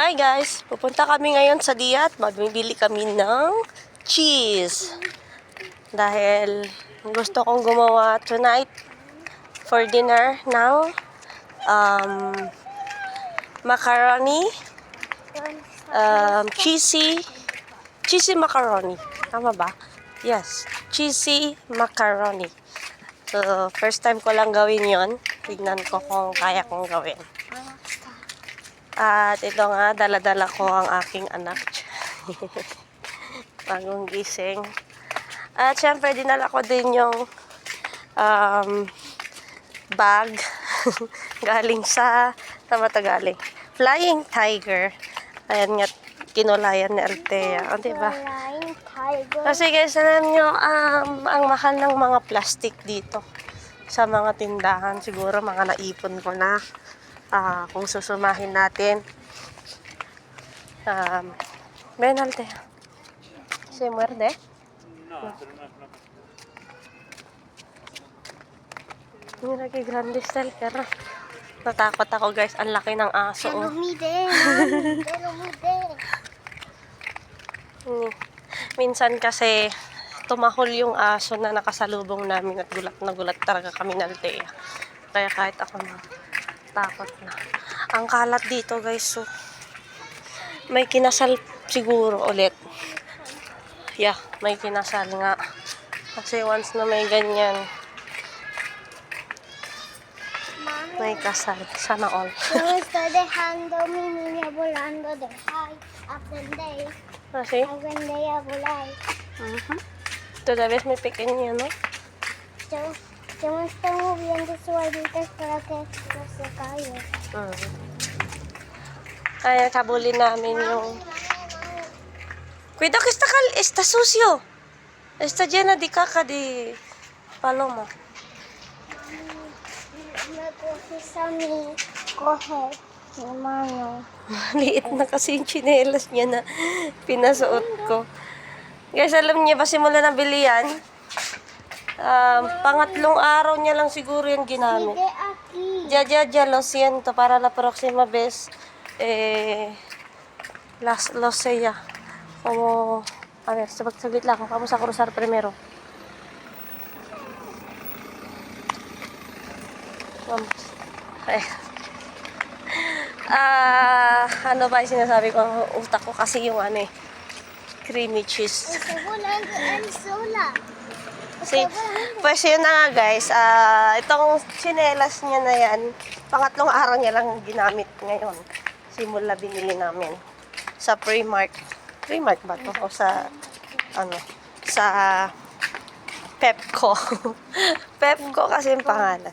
Hi guys! Pupunta kami ngayon sa Diat. Magbibili kami ng cheese. Dahil gusto kong gumawa tonight for dinner ng um, macaroni, um, cheesy, cheesy macaroni. Tama ba? Yes, cheesy macaroni. So, first time ko lang gawin yon. Tignan ko kung kaya kong gawin. At ito nga, daladala ko ang aking anak. Bagong gising. At syempre, dinala ko din yung um, bag galing sa, tama to galing, Flying Tiger. Ayan nga, kinulayan ni Altea. O, diba? Flying tiger. Kasi guys, alam nyo, um, ang mahal ng mga plastic dito sa mga tindahan. Siguro mga naipon ko na ah, kung susumahin natin. Um, Benalte. Se muerde? Mira que grande está el perro. Natakot ako guys. Ang laki ng aso. Oh. mide, mami, te lo mide. Mm. Minsan kasi tumahol yung aso na nakasalubong namin at gulat na gulat talaga kami ng Altea. Kaya kahit ako na takot na. Ang kalat dito guys, so may kinasal siguro ulit. Yeah, may kinasal nga. Kasi once na may ganyan, may kasal. Sana all. yo estoy dejando a mi niña volando de high. Aprende, Kasi, aprende a volar. mhm. Todavía es muy pequeña, ¿no? Yo, yo me estoy moviendo suavitas para que no se caiga. Mm. Kaya kabulin namin yung Cuidado que está, cal está sucio. Está llena de caca de paloma. Me coges a mí, coge mi mano. Maliit na kasi yung chinelas niya na pinasuot ko. Guys, alam niya ba simula na bili yan? Um, pangatlong araw niya lang siguro yan ginamit. Ya, ya, ya, lo siento. Para la próxima vez, eh, las, lo sé ya. Como, a ver, sabag saglit lang. Vamos a cruzar primero. Vamos. Eh. Ah, ano ba yung sinasabi ko? Utak ko kasi yung ano eh, creamy cheese. Está volando Si, pues yun na nga guys, ah itong chinelas niya na yan, pangatlong araw niya lang ginamit ngayon. Simula binili namin sa Primark. Primark ba to? O sa, ano, sa Pepco. Pepco kasi yung pangalan.